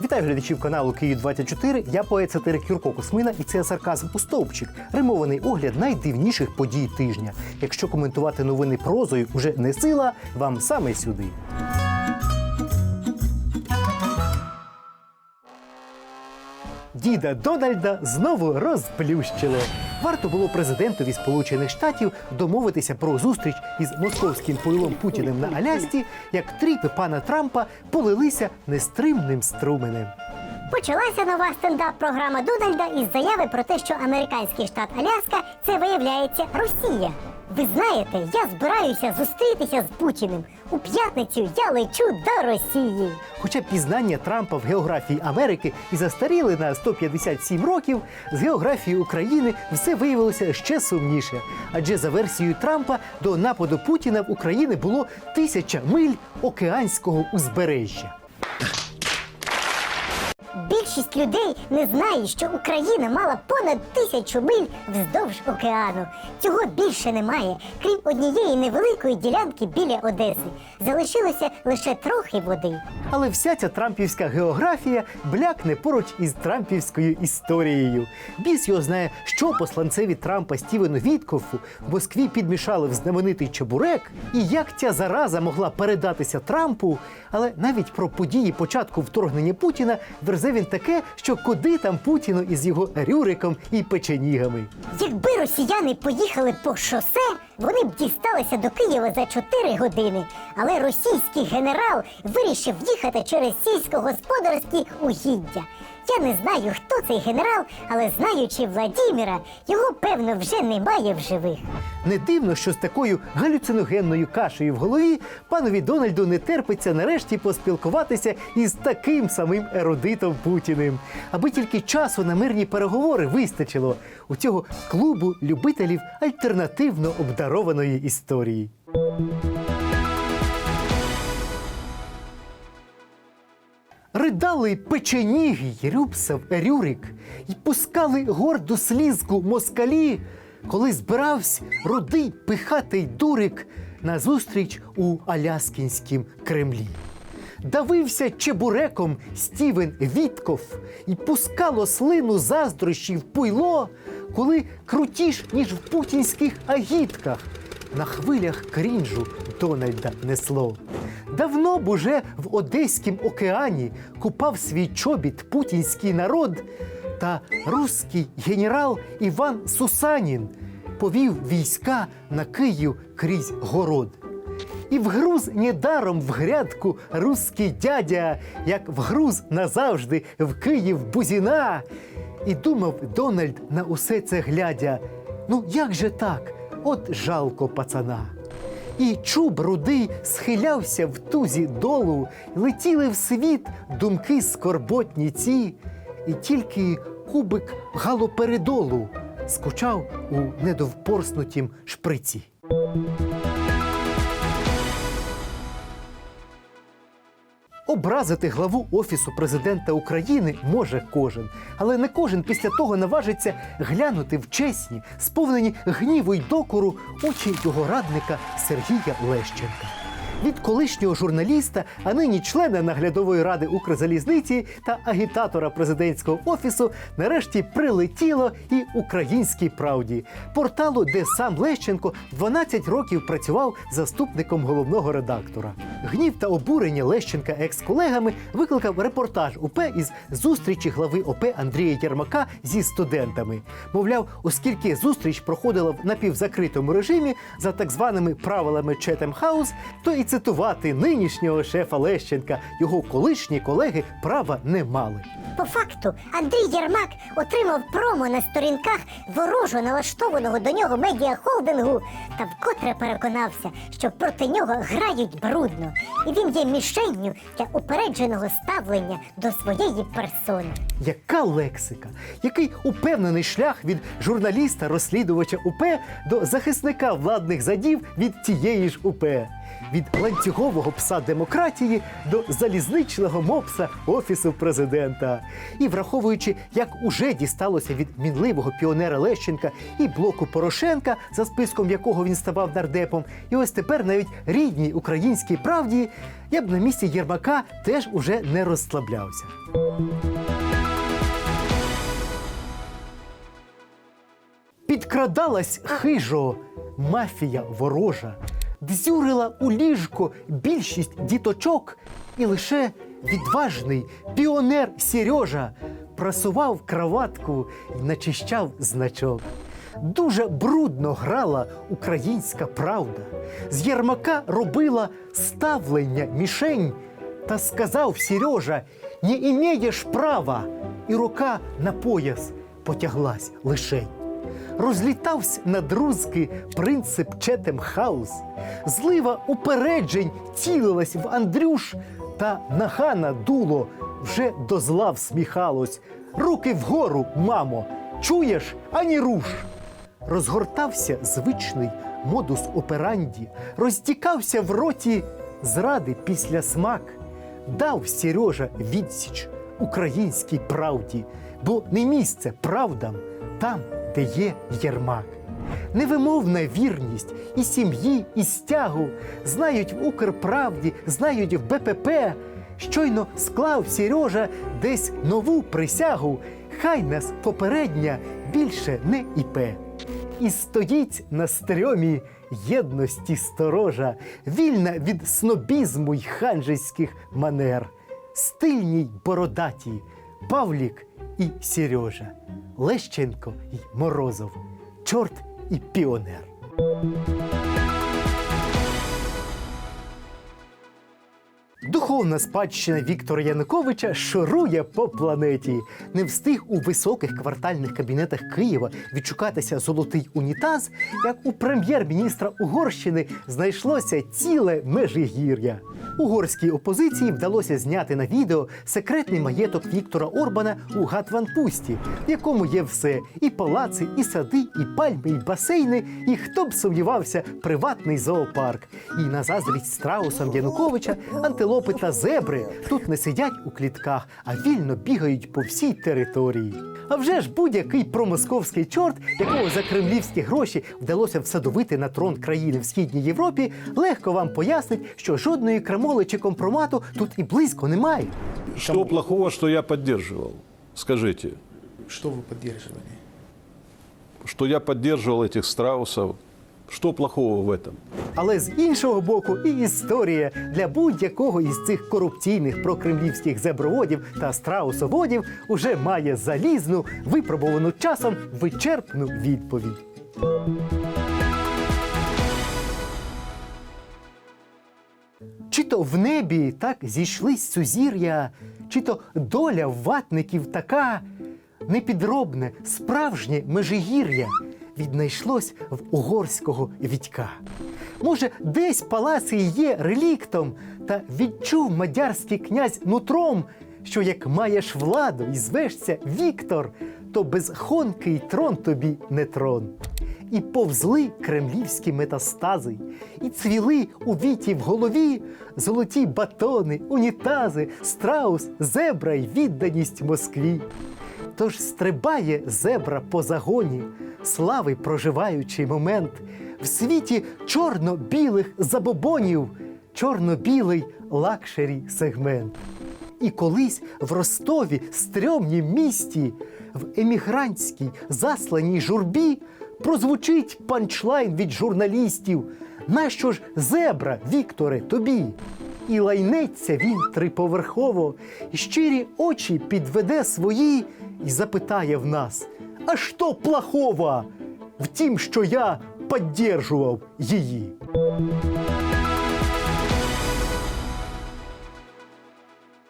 Вітаю глядачів каналу Київ 24 Я поет сатирик Юрко Космина, і це сарказм у стовпчик. Римований огляд найдивніших подій тижня. Якщо коментувати новини прозою уже не сила, вам саме сюди. Діда Дональда знову розплющили. Варто було президентові Сполучених Штатів домовитися про зустріч із московським пойлом Путіним на Алясці, як тріпи пана Трампа полилися нестримним струменем. Почалася нова стендап-програма Дональда із заяви про те, що американський штат Аляска це виявляється Росія. Ви знаєте, я збираюся зустрітися з Путіним. У п'ятницю я лечу до Росії. Хоча пізнання Трампа в географії Америки і застаріли на 157 років, з географії України все виявилося ще сумніше. Адже за версією Трампа до нападу Путіна в Україні було тисяча миль океанського узбережжя. Більшість людей не знає, що Україна мала понад тисячу миль вздовж океану. Цього більше немає, крім однієї невеликої ділянки біля Одеси. Залишилося лише трохи води. Але вся ця трампівська географія блякне поруч із трампівською історією. Біс його знає, що посланцеві Трампа Стівену Віткофу в Москві підмішали в знаменитий чебурек, і як ця зараза могла передатися Трампу. Але навіть про події початку вторгнення Путіна верзе він таке, що куди там Путіну із його рюриком і печенігами. Якби росіяни поїхали по шосе, вони б дісталися до Києва за 4 години. Але російський генерал вирішив їхати через сільськогосподарські угіддя. Я не знаю, хто цей генерал, але знаючи Владіміра, його певно вже немає в живих. Не дивно, що з такою галюциногенною кашею в голові панові Дональду не терпиться нарешті поспілкуватися із таким самим ерудитом Путіним, аби тільки часу на мирні переговори вистачило у цього клубу любителів альтернативно обдарованої історії. Ридали печеніги, Рюбсав, Рюрик, і пускали горду слізку москалі, коли збирався рудий пихатий дурик на зустріч у Аляскінськім Кремлі. Давився чебуреком Стівен Вітков і пускало слину заздрощів пуйло, коли крутіш, ніж в путінських агітках на хвилях крінжу Дональда несло. Давно б уже в Одеськім океані купав свій чобіт путінський народ, та руський генерал Іван Сусанін повів війська на Київ крізь город. І вгруз недаром в грядку руський дядя, як вгруз назавжди в Київ бузіна. І думав Дональд на усе це глядя. Ну як же так? От жалко пацана. І чуб рудий схилявся в тузі долу, летіли в світ думки скорботні ці, і тільки кубик галоперидолу скучав у недовпорснутім шприці. Образити главу Офісу президента України може кожен, але не кожен після того наважиться глянути в чесні, сповнені гніву й докору очі його радника Сергія Лещенка. Від колишнього журналіста, а нині члена наглядової ради Укрзалізниці та агітатора президентського офісу нарешті прилетіло і українській правді порталу, де сам Лещенко 12 років працював заступником головного редактора. Гнів та обурення Лещенка екс-колегами викликав репортаж УП із зустрічі глави ОП Андрія Єрмака зі студентами. Мовляв, оскільки зустріч проходила в напівзакритому режимі за так званими правилами Четем Хаус, то і цитувати нинішнього шефа Лещенка його колишні колеги права не мали. По факту, Андрій Єрмак отримав промо на сторінках ворожо налаштованого до нього медіахолдингу та вкотре переконався, що проти нього грають брудно, і він є мішенню для упередженого ставлення до своєї персони. Яка лексика, який упевнений шлях від журналіста-розслідувача УП до захисника владних задів від тієї ж УП. від ланцюгового пса демократії до залізничного мопса офісу президента. І враховуючи, як уже дісталося від мінливого піонера Лещенка і блоку Порошенка, за списком якого він ставав нардепом, і ось тепер навіть рідній українській правді, я б на місці Єрмака теж уже не розслаблявся. Підкрадалась хижо, мафія ворожа, дзюрила у ліжко більшість діточок, і лише відважний піонер Сережа прасував краватку і начищав значок. Дуже брудно грала українська правда. З Єрмака робила ставлення мішень, та сказав Сережа: не імеєш права, і рука на пояс потяглась лишень. Розлітався на друзки принцип Четем Хаус. Злива упереджень цілилась в Андрюш, та нахана дуло вже до зла всміхалось. Руки вгору, мамо, чуєш, ані руш. Розгортався звичний модус операнді, розтікався в роті зради після смак. Дав Сережа відсіч українській правді, бо не місце правдам там, де є Єрмак. Невимовна вірність і сім'ї, і стягу знають в Укрправді, знають в БПП. Щойно склав Сережа десь нову присягу. Хай нас попередня більше не іпе. І стоїть на стрьомі єдності сторожа, вільна від снобізму й ханжеських манер, стильні й бородаті, Павлік і Сережа, Лещенко й Морозов, чорт і піонер. Духовна спадщина Віктора Януковича шурує по планеті. Не встиг у високих квартальних кабінетах Києва відшукатися золотий унітаз, як у прем'єр-міністра Угорщини знайшлося ціле межигір'я. Угорській опозиції вдалося зняти на відео секретний маєток Віктора Орбана у Гатванпусті, в якому є все: і палаци, і сади, і пальми, і басейни, і хто б сумнівався, приватний зоопарк. І на заздрість страусам Януковича антилопи та зебри тут не сидять у клітках, а вільно бігають по всій території. А вже ж будь-який промосковський чорт, якого за кремлівські гроші вдалося всадовити на трон країни в східній Європі, легко вам пояснить, що жодної крамоли чи компромату тут і близько немає. Что плохого, что я поддерживал? Скажите, Что вы поддерживали? что я поддерживал этих страусов? Что плохого в этом? Але з іншого боку, і історія для будь-якого із цих корупційних прокремлівських зеброводів та страусоводів уже має залізну, випробувану часом вичерпну відповідь. Чи то в небі так зійшлись сузір'я, чи то доля ватників така непідробне, справжнє межигір'я віднайшлось в угорського Вітька. Може, десь палац і є реліктом, та відчув мадярський князь нутром, що як маєш владу і звешся Віктор, то без трон тобі не трон. І повзли кремлівські метастази, і цвіли у віті в голові золоті батони, унітази, страус, зебра й відданість Москві. Тож стрибає зебра по загоні, слави проживаючий момент, в світі чорно-білих забобонів, чорно-білий лакшері сегмент. І колись в Ростові, стрьомнім місті, в емігрантській засланій журбі прозвучить панчлайн від журналістів. Нащо ж зебра, Вікторе, тобі? І лайнеться він триповерхово, і щирі очі підведе свої і запитає в нас: А що плохого в тім, що я поддержував її?